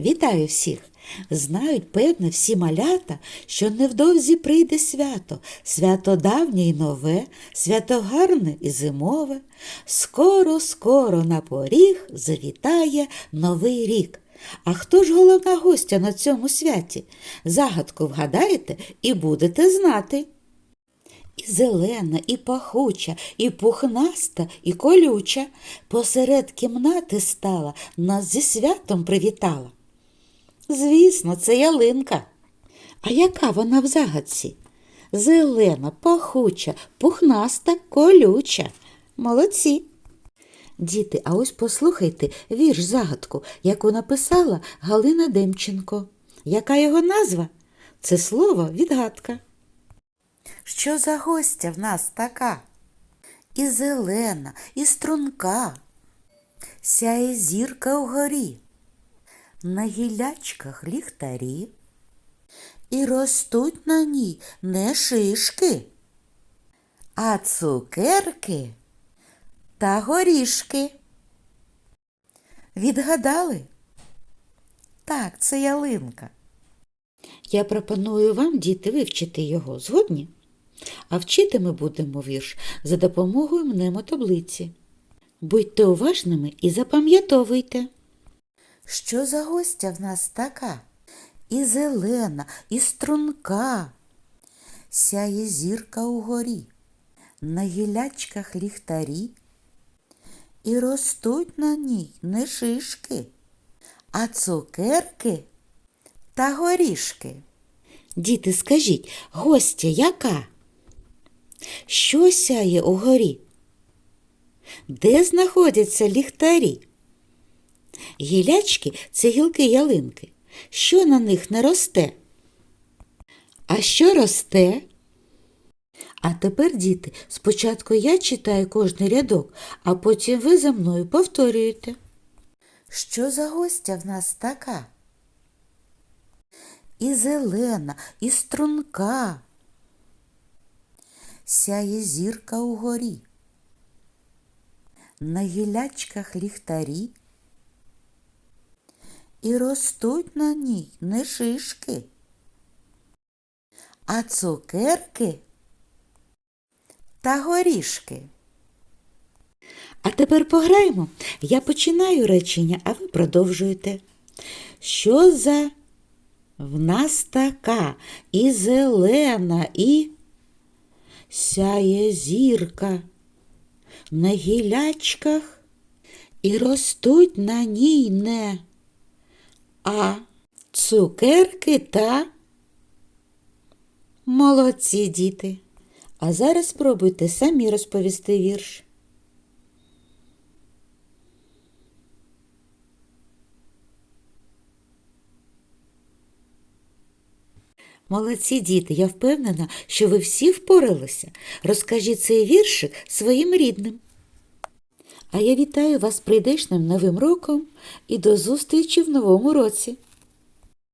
Вітаю всіх! Знають, певне, всі малята, що невдовзі прийде свято, свято давнє й нове, свято гарне і зимове. Скоро, скоро на поріг завітає новий рік. А хто ж головна гостя на цьому святі? Загадку вгадаєте і будете знати. І зелена, і пахуча, і пухнаста, і колюча. Посеред кімнати стала, нас зі святом привітала. Звісно, це ялинка. А яка вона в загадці? Зелена, пахуча, пухнаста, колюча. Молодці. Діти, а ось послухайте вірш загадку, яку написала Галина Демченко. Яка його назва? Це слово відгадка. Що за гостя в нас така? І зелена, і струнка, сяє зірка вгорі, на гілячках ліхтарі, і ростуть на ній не шишки, а цукерки та горішки. Відгадали? Так, це ялинка. Я пропоную вам, діти, вивчити його. Згодні? А вчити ми будемо вірш за допомогою мнемотаблиці. Будьте уважними і запам'ятовуйте. Що за гостя в нас така? І зелена, і струнка. Сяє зірка угорі, на гілячках ліхтарі, і ростуть на ній не шишки, а цукерки та горішки. Діти, скажіть, гостя яка? Що сяє угорі? Де знаходяться ліхтарі? Гілячки це гілки ялинки. Що на них не росте? А що росте? А тепер, діти, спочатку я читаю кожний рядок, а потім ви за мною повторюєте. Що за гостя в нас така? І зелена, і струнка. Сяє зірка угорі. На гілячках ліхтарі. І ростуть на ній не шишки, а цукерки та горішки. А тепер пограємо. Я починаю речення, а ви продовжуєте. Що за в нас така і зелена, і сяє зірка на гілячках, і ростуть на ній не, а цукерки та молодці діти. А зараз спробуйте самі розповісти вірш. Молодці діти, я впевнена, що ви всі впоралися. Розкажіть цей віршик своїм рідним. А я вітаю вас прийдешним новим роком і до зустрічі в новому році.